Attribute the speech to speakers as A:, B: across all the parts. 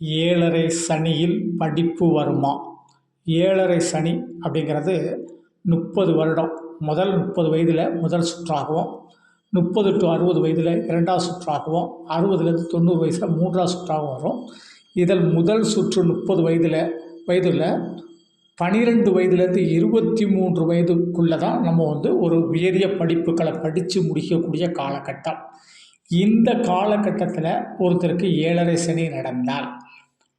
A: ஏழரை சனியில் படிப்பு வருமா? ஏழரை சனி அப்படிங்கிறது முப்பது வருடம். முதல் முப்பது வயதில் முதல் சுற்றாகவும் முப்பது டு அறுபது வயதில் இரண்டாவது சுற்றாகவும் அறுபதுலேருந்து தொண்ணூறு வயசில் மூன்றாவது சுற்றாகவும் வரும். இதில் முதல் சுற்று முப்பது வயதில் வயதில் பனிரெண்டு வயதுலேருந்து இருபத்தி மூன்று வயதுக்குள்ளே தான் நம்ம வந்து ஒரு உயரிய படிப்புகளை படித்து முடிக்கக்கூடிய காலகட்டம். இந்த காலகட்டத்தில் ஒருத்தருக்கு ஏழரை சனி நடந்தால்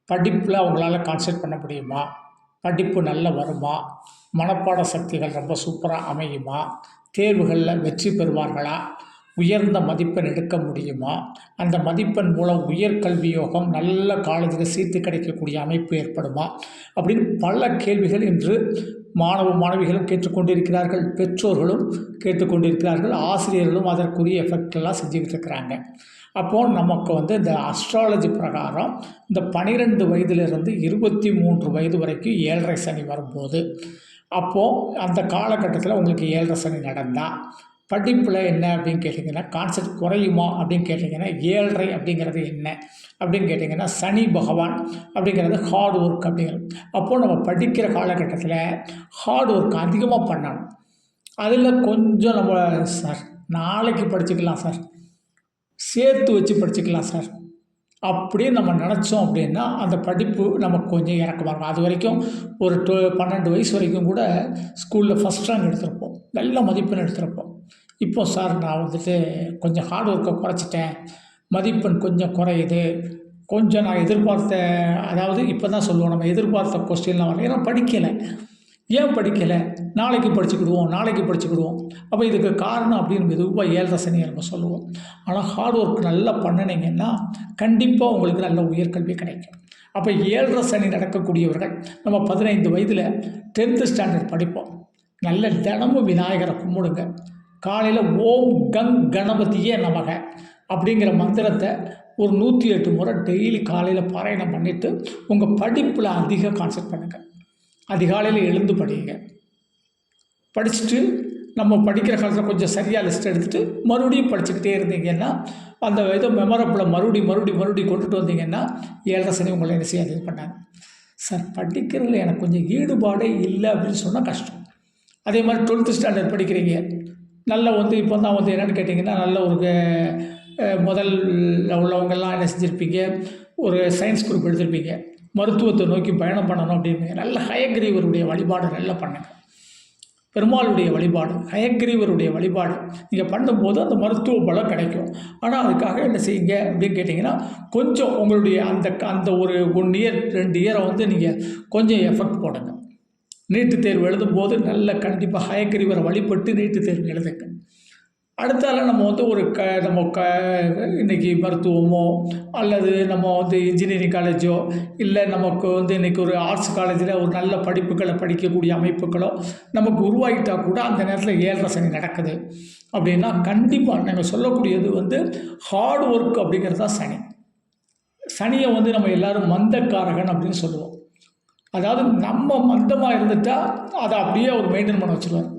A: படிப்பில் அவங்களால கான்சென்ட் பண்ண முடியுமா? படிப்பு நல்லா வருமா? மனப்பாட சக்திகள் ரொம்ப சூப்பராக அமையுமா? தேர்வுகளில் வெற்றி பெறுவார்களா? உயர்ந்த மதிப்பெண் எடுக்க முடியுமா? அந்த மதிப்பெண் மூலம் உயர்கல்வி யோகம் நல்ல காலேஜில் சீர்த்து கிடைக்கக்கூடிய அமைப்பு ஏற்படுமா? அப்படின்னு பல கேள்விகள் இன்று மாணவ மாணவிகளும் கேட்டுக்கொண்டிருக்கிறார்கள். பெற்றோர்களும் கேட்டுக்கொண்டிருக்கிறார்கள். ஆசிரியர்களும் அதற்குரிய எஃபெக்ட் எல்லாம் செஞ்சுக்கிட்டு இருக்கிறாங்க அப்போது நமக்கு வந்து இந்த அஸ்ட்ராலஜி பிரகாரம் இந்த பனிரெண்டு வயதிலிருந்து இருபத்தி மூன்று வயது வரைக்கும் ஏழரை சனி வரும்போது அப்போது அந்த காலகட்டத்தில் உங்களுக்கு ஏழரை சனி நடந்தால் படிப்பில் என்ன அப்படின்னு கேட்டிங்கன்னா கான்செப்ட் குறையுமா அப்படின்னு கேட்டிங்கன்னா ஏழரை அப்படிங்கிறது என்ன? அப்படின்னு கேட்டிங்கன்னா சனி பகவான் அப்படிங்கிறது ஹார்ட் ஒர்க் அப்படிங்கிறது. அப்போது நம்ம படிக்கிற காலகட்டத்தில் ஹார்ட் ஒர்க் அதிகமாக பண்ணணும். அதில் கொஞ்சம் நம்ம சார் நாளைக்கு படிச்சுக்கலாம் சார். சேர்த்து வச்சு படிச்சுக்கலாம் சார். அப்படியே நம்ம நினச்சோம் அப்படின்னா அந்த படிப்பு நமக்கு கொஞ்சம் இறக்கமாக இருக்கும். அது வரைக்கும் ஒரு டு பன்னெண்டு வயசு வரைக்கும் கூட ஸ்கூலில் ஃபஸ்ட் ரேங்க் எடுத்திருப்போம். நல்ல மதிப்பெண் எடுத்திருப்போம். இப்போ சார் நான் வந்துட்டு கொஞ்சம் ஹார்ட் ஒர்க்கை குறைச்சிட்டேன். மதிப்பெண் கொஞ்சம் குறையுது. கொஞ்சம் நான் எதிர்பார்த்த அதாவது இப்போ தான் சொல்லுவோம் நம்ம எதிர்பார்த்த கொஸ்டின்லாம் வரல. ஏன்னா படிக்கலை. ஏன் படிக்கலை? நாளைக்கு படிச்சுக்கிடுவோம் நாளைக்கு படிச்சுக்கிடுவோம். அப்போ இதுக்கு காரணம் அப்படின்னு மெதுவாக ஏழரை சனியை நம்ம சொல்லுவோம். ஆனால் ஹார்ட் ஒர்க் நல்லா பண்ணினீங்கன்னா கண்டிப்பாக உங்களுக்கு நல்ல உயர்கல்வி கிடைக்கும். அப்போ ஏழரை சனி நடக்கக்கூடியவர்கள் நம்ம பதினைந்து வயதில் டென்த்து ஸ்டாண்டர்ட் படிப்போம். நல்ல தினமும் விநாயகரை கும்பிடுங்க. காலையில் ஓம் கங் கணபதியே நமக அப்படிங்கிற மந்திரத்தை ஒரு நூற்றி எட்டு முறை டெய்லி காலையில் பாராயணம் பண்ணிவிட்டு உங்கள் படிப்பில் அதிக கான்சென்ட் பண்ணுங்கள் அதிகாலையில் எழுந்து படிங்க. படிச்சுட்டு நம்ம படிக்கிற காலத்தில் கொஞ்சம் சரியாக லிஸ்ட் எடுத்துகிட்டு மறுபடியும் படிச்சுக்கிட்டே இருந்தீங்கன்னா அந்த இதை மெமரப்பில் மறுபடி மறுபடி மறுபடி கொண்டுட்டு வந்தீங்கன்னா ஏழரை சனி உங்களை என்ன செய்ய இது பண்ணாங்க சார் படிக்கிறதுல எனக்கு கொஞ்சம் ஈடுபாடே இல்லை அப்படின்னு சொன்னால் கஷ்டம். அதே மாதிரி டுவெல்த்து ஸ்டாண்டர்ட் படிக்கிறீங்க. நல்லா வந்து இப்போ தான் வந்து என்னென்னு கேட்டிங்கன்னா நல்ல ஒரு முதல்ல உள்ளவங்கெல்லாம் என்ன செஞ்சுருப்பீங்க? ஒரு சயின்ஸ் குரூப் எடுத்திருப்பீங்க. மருத்துவத்தை நோக்கி பயணம் பண்ணணும் அப்படின்னு நல்ல ஹயக்ரீவருடைய வழிபாடு நல்லா பண்ணுங்கள் பெருமாளுடைய வழிபாடு ஹயக்ரீவருடைய வழிபாடு. நீங்கள் பண்ணும்போது அந்த மருத்துவ பலம் கிடைக்கும். ஆனால் அதுக்காக என்ன செய்யுங்க அப்படின்னு கேட்டிங்கன்னா கொஞ்சம் உங்களுடைய அந்த அந்த ஒரு ஒன் இயர் ரெண்டு இயரை வந்து நீங்கள் கொஞ்சம் எஃபர்ட் போடுங்க. நீட்டு தேர்வு எழுதும்போது நல்ல கண்டிப்பாக ஹயக்ரீவரை வழிபட்டு நீட்டு தேர்வு எழுதுங்க. அடுத்தால நம்ம வந்து ஒரு க நம்ம க இன்றைக்கி மருத்துவமோ அல்லது நம்ம வந்து இன்ஜினியரிங் காலேஜோ இல்லை நமக்கு வந்து இன்றைக்கி ஒரு ஆர்ட்ஸ் காலேஜில் ஒரு நல்ல படிப்புகளை படிக்கக்கூடிய அமைப்புகளோ நமக்கு உருவாகிட்டால் கூட அந்த நேரத்தில் ஏழரை சனி நடக்குது. அப்படின்னா கண்டிப்பாக நாங்கள் சொல்லக்கூடியது வந்து ஹார்ட் ஒர்க் அப்படிங்கிறது தான் சனி. சனியை வந்து நம்ம எல்லோரும் மந்தக்காரகன் அப்படின்னு சொல்லுவோம். அதாவது நம்ம மந்தமாக இருந்துட்டால் அதை அப்படியே அவர் மெயின்டைன் பண்ண வச்சுருவார்.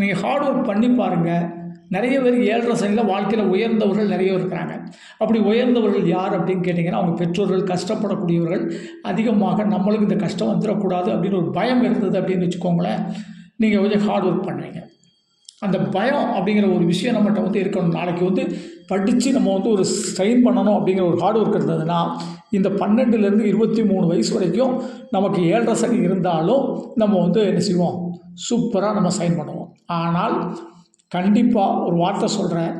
A: நீங்கள் ஹார்ட் ஒர்க் பண்ணி பாருங்கள் நிறைய பேர் ஏழரை சனியில் வாழ்க்கையில் உயர்ந்தவர்கள் நிறைய இருக்கிறாங்க. அப்படி உயர்ந்தவர்கள் யார் அப்படின்னு கேட்டிங்கன்னா அவங்க பெற்றோர்கள் கஷ்டப்படக்கூடியவர்கள் அதிகமாக நம்மளுக்கு இந்த கஷ்டம் வந்துடக்கூடாது அப்படின்னு ஒரு பயம் இருந்தது அப்படின்னு வச்சுக்கோங்களேன். நீங்கள் கொஞ்சம் ஹார்ட் ஒர்க் பண்ணுவீங்க அந்த பயம் அப்படிங்கிற ஒரு விஷயம் நம்மகிட்ட வந்து இருக்கணும். நாளைக்கு வந்து படித்து நம்ம வந்து ஒரு ஸ்ட்ரெயின் பண்ணணும் அப்படிங்கிற ஒரு ஹார்ட் ஒர்க் இருந்ததுன்னா இந்த பன்னெண்டுலேருந்து இருபத்தி மூணு வயசு வரைக்கும் நமக்கு ஏழரை சனி இருந்தாலும் நம்ம வந்து என்ன செய்வோம்? சூப்பராக நம்ம சைன் பண்ணுவோம். ஆனால் கண்டிப்பாக ஒரு வார்த்தை சொல்கிறேன்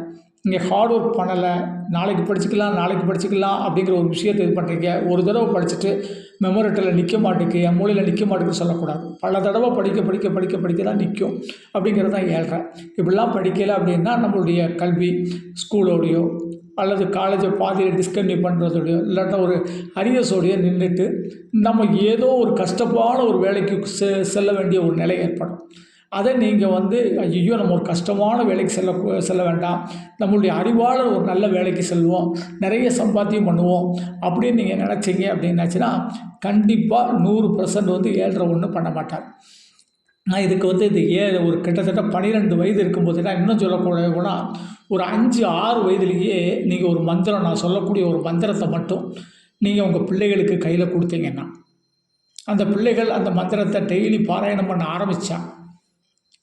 A: நீங்கள் ஹார்ட் ஒர்க் பண்ணலை நாளைக்கு படிச்சுக்கலாம் நாளைக்கு படிச்சுக்கலாம் அப்படிங்கிற ஒரு விஷயத்தை இது பண்ணுறீங்க ஒரு தடவை படிச்சுட்டு மெமோரேட்டில் நிற்க மாட்டேங்குது என் மூலையில் நிற்க மாட்டேங்குன்னு சொல்லக்கூடாது. பல தடவை படிக்க படிக்க படிக்க படிக்க தான் நிற்கும் அப்படிங்கிறது தான் ஏழ்றேன் இப்படிலாம் படிக்கலை அப்படின்னா நம்மளுடைய கல்வி ஸ்கூலோடையோ அல்லது காலேஜை பாதியில் டிஸ்கன்டினியூ பண்ணுறதோடையோ இல்லாட்டா ஒரு அரியர்ஸோடையோ நின்றுட்டு நம்ம ஏதோ ஒரு கஷ்டமான ஒரு வேலைக்கு செ செல்ல வேண்டிய ஒரு நிலை ஏற்படும். அதை நீங்கள் வந்து ஐயோ நம்ம ஒரு கஷ்டமான வேலைக்கு செல்ல செல்ல வேண்டாம். நம்மளுடைய அறிவாளர் ஒரு நல்ல வேலைக்கு செல்வோம். நிறைய சம்பாத்தியம் பண்ணுவோம். அப்படின்னு நீங்கள் நினச்சிங்க அப்படின்னாச்சுன்னா கண்டிப்பாக நூறு பர்சன்ட் வந்து ஏழரை ஒன்றும் பண்ண மாட்டார். நான் இதுக்கு வந்து இந்த ஏ ஒரு கிட்டத்தட்ட பன்னிரெண்டு வயது இருக்கும்போது நான் இன்னும் சொல்லக்கூடாதுன்னா ஒரு அஞ்சு ஆறு வயதுலேயே நீங்கள் ஒரு மந்திரம் நான் சொல்லக்கூடிய ஒரு மந்திரத்தை மட்டும் நீங்கள் உங்கள் பிள்ளைகளுக்கு கையில் கொடுத்தீங்கன்னா அந்த பிள்ளைகள் அந்த மந்திரத்தை டெய்லி பாராயணம் பண்ண ஆரம்பித்தான்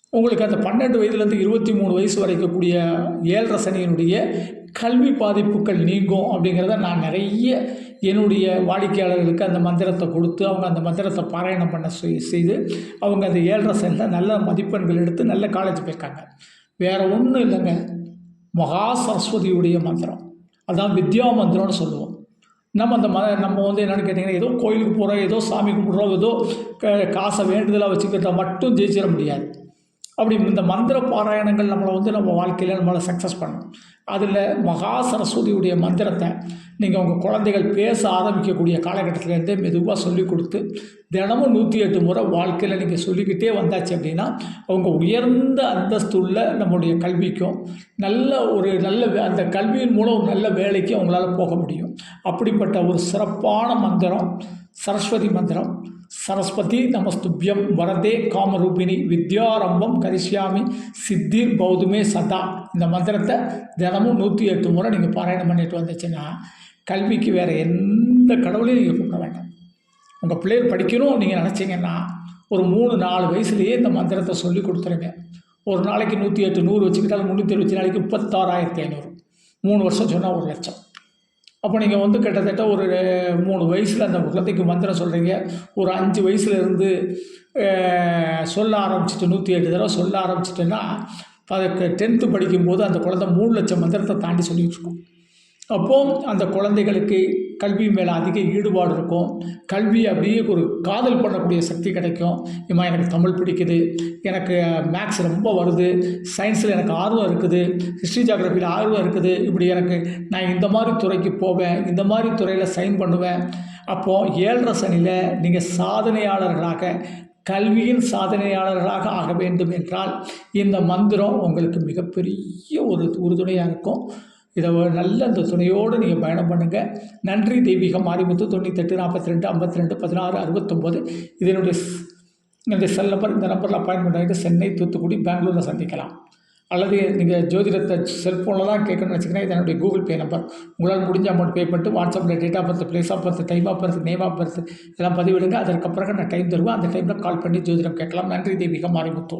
A: உங்களுக்கு அந்த பன்னெண்டு வயதுலேருந்து இருபத்தி மூணு வயசு வரைக்கும் கூடிய ஏழரை சனியினுடைய கல்வி பாதிப்புகள் நீங்கும் அப்படிங்கிறத நான் நிறைய என்னுடைய வாடிக்கையாளர்களுக்கு அந்த மந்திரத்தை கொடுத்து அவங்க அந்த மந்திரத்தை பாராயணம் பண்ண செய்து அவங்க அந்த ஏழரை சனியில் நல்ல மதிப்பெண்கள் எடுத்து நல்ல காலேஜ் போயிருக்காங்க. வேறு ஒன்றும் இல்லைங்க. மகா சரஸ்வதியுடைய மந்திரம். அதான் வித்யா மந்திரம்னு சொல்லுவோம். நம்ம அந்த ம நம்ம வந்து என்னென்னு கேட்டிங்கன்னா ஏதோ கோயிலுக்கு போகிறோம் ஏதோ சாமி கும்பிட்றோம் ஏதோ க- காசை வேண்டுதலாக வச்சுக்கிட்டால் மட்டும் ஜெயிச்சிட முடியாது. அப்படி இந்த மந்திர பாராயணங்கள் நம்மளை வந்து நம்ம வாழ்க்கையில் நம்மளை சக்ஸஸ் பண்ணும். அதில் மகா சரஸ்வதியுடைய மந்திரத்தை நீங்கள் உங்கள் குழந்தைகள் பேச ஆரம்பிக்கக்கூடிய காலகட்டத்திலேருந்தே மெதுவாக சொல்லி கொடுத்து தினமும் நூற்றி எட்டு முறை வாழ்க்கையில் நீங்கள் சொல்லிக்கிட்டே வந்தாச்சு அப்படின்னா அவங்க உயர்ந்த அந்தஸ்துள்ள நம்முடைய கல்விக்கும் நல்ல ஒரு நல்ல வே- அந்த கல்வியின் மூலம் ஒரு நல்ல வேலைக்கு அவங்களால போக முடியும். அப்படிப்பட்ட ஒரு சிறப்பான மந்திரம் சரஸ்வதி மந்திரம். சரஸ்வதி நமஸ்துபியம் வரதே காமரூபிணி வித்யாரம்பம் கரிசியாமி சித்திர் பௌதுமே சதா. இந்த மந்திரத்தை தினமும் நூற்றி எட்டு முறை நீங்கள் பாராயணம் பண்ணிட்டு வந்துச்சுன்னா கல்விக்கு வேறு எந்த கடவுளையும் நீங்கள் கூப்பிட வேண்டாம். உங்கள் பிள்ளைகள் படிக்கணும் நீங்கள் நினச்சிங்கன்னா ஒரு மூணு நாலு வயசுலேயே இந்த மந்திரத்தை சொல்லி கொடுத்துருங்க. ஒரு நாளைக்கு நூற்றி எட்டு நூறு வச்சுக்கிட்டாலும் முந்நூற்றி இருபத்தி நாளைக்கு முப்பத்தாறாயிரத்தி ஐநூறு. மூணு வருஷம் சொன்னால் ஒரு லட்சம். அப்போ நீங்கள் வந்து கிட்டத்தட்ட ஒரு மூணு வயசில் அந்த குழந்தைக்கு மந்திரம் சொல்கிறீங்க ஒரு அஞ்சு வயசுலேருந்து சொல்ல ஆரம்பிச்சிட்டு நூற்றி எட்டு தடவை சொல்ல ஆரம்பிச்சிட்டுன்னா அதுக்கு டென்த்து படிக்கும்போது அந்த குழந்தை மூணு லட்சம் மந்திரத்தை தாண்டி சொல்லிட்டு இருக்கும். அப்போது அந்த குழந்தைகளுக்கு கல்வி மேலே அதிக ஈடுபாடு இருக்கும். கல்வி அப்படியே ஒரு காதல் பண்ணக்கூடிய சக்தி கிடைக்கும். இம்மா எனக்கு தமிழ் பிடிக்குது. எனக்கு மேக்ஸ் ரொம்ப வருது. சயின்ஸில் எனக்கு ஆர்வம் இருக்குது. ஹிஸ்ட்ரி ஜாகிரபியில் ஆர்வம் இருக்குது. இப்படி எனக்கு நான் இந்த மாதிரி துறைக்கு போவேன். இந்த மாதிரி துறையில் சைன் பண்ணுவேன். அப்போது ஏழரை சனியில் நீங்கள் சாதனையாளர்களாக கல்வியின் சாதனையாளர்களாக ஆக வேண்டும் என்றால் இந்த மந்திரம் உங்களுக்கு மிகப்பெரிய ஒரு உறுதுணையாக இருக்கும். இதை நல்ல அந்த துணையோடு நீங்கள் பயணம் பண்ணுங்கள் நன்றி தெய்வீக மாரிமுத்து தொண்ணூத்தெட்டு நாற்பத்தி ரெண்டு ஐம்பத்தி ரெண்டு பதினாறு அறுபத்தொம்போது. இதனுடைய இந்த செல் நம்பர் இந்த நம்பரில் அப்பாயின்மெண்ட் ஆகிட்டு சென்னை தூத்துக்குடி பெங்களூரில் சந்திக்கலாம். அல்லது நீங்கள் ஜோதிடத்தை செல்ஃபோனில் தான் கேட்கணும்னு வச்சுக்கினா இது என்னுடைய கூகுள் பே நம்பர் உங்களால் முடிஞ்ச அமௌண்ட் பே பண்ணிட்டு வாட்ஸ்அப்பில் date of birth place of birth time of birth name of birth இதெல்லாம் பதிவிடுங்க. அதற்கு பிறகு நான் டைம் தருவேன். அந்த டைமில் கால் பண்ணி ஜோதிடம் கேட்கலாம். நன்றி தெய்வீக மாரிமுத்து